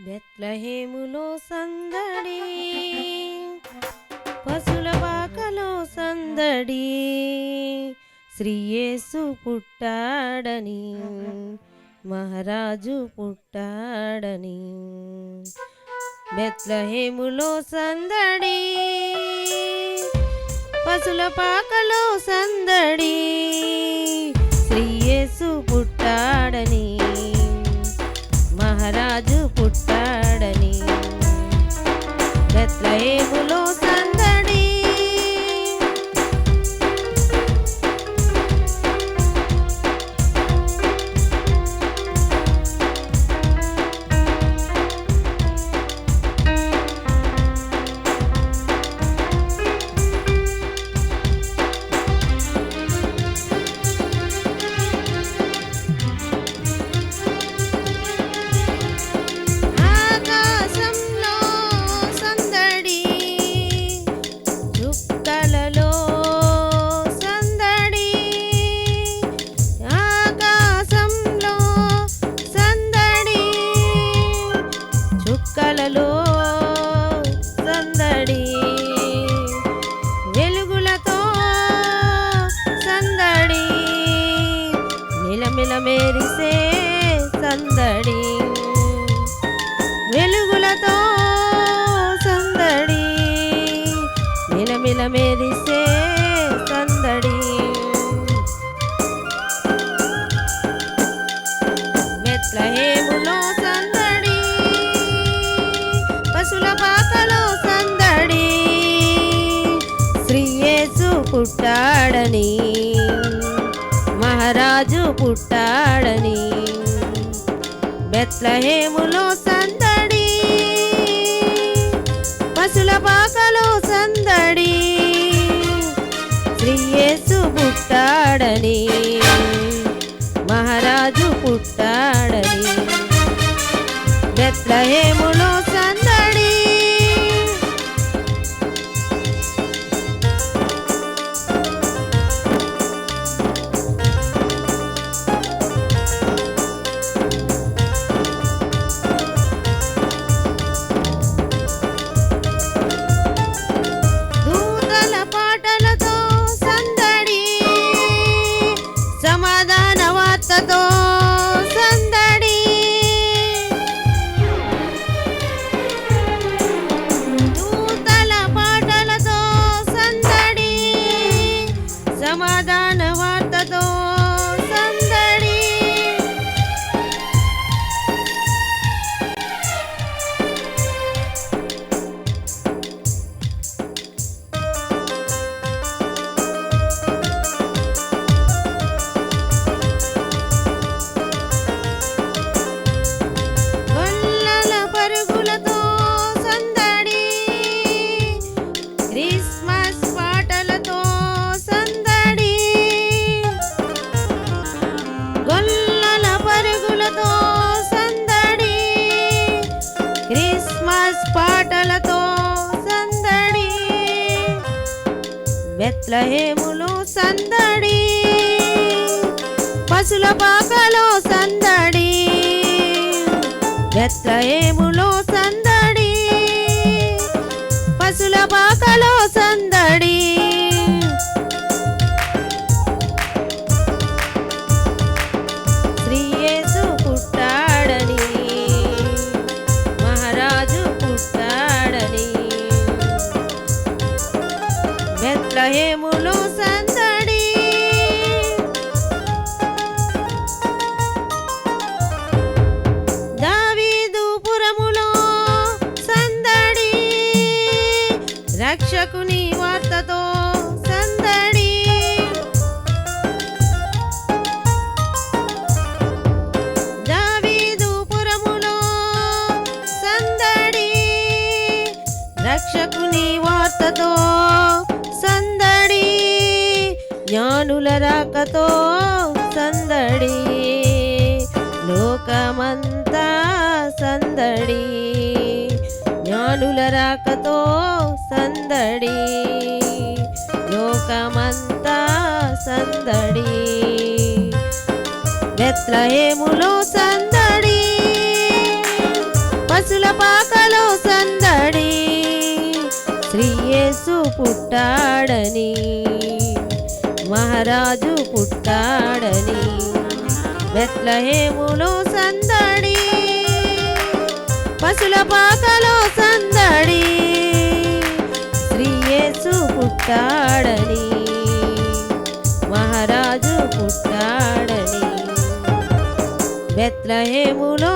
బెత్లహేములో సందడి పశుల పాకలో సందడి శ్రీయేసు పుట్టాడని మహారాజు పుట్టాడని. బెత్లహేములో సందడి పశుల పాకలో సందడి శ్రీయేసు పుట్టాడని. వెలుగుల మెరిసే సందడి. వెలుగులతో సందడి. మిలమిల మెరిసే సందడి. బెత్లహేములో సందడి. పశుల పాకలో సందడి. శ్రీయేసు పుట్టాడని మహారాజు పుట్టాడని. బెత్లహేములో సందడి. పశుల పాకలో సందడి. శ్రీయేసు పుట్టాడని. మహారాజు పుట్టాడని. బెత్లహేము బెత్లహేములో సందడి పశుల పాకలో సందడి బెత్లహేములో సందడి పశుల పాకలో సందడి. రక్షకుని వార్తతో సందడి జ్ఞానుల రాకతో సందడి లోకమంతా సందడి జ్ఞానుల రాకతో సందడి లోకమంతా సందడి. బెత్లహేములో సందడి పుట్టాడని మహారాజు పుట్టాడని బెత్లహేములో సందడి పశుల పాకలో సందడి శ్రీయేసు పుట్టాడని మహారాజు పుట్టాడని బెత్లహేములో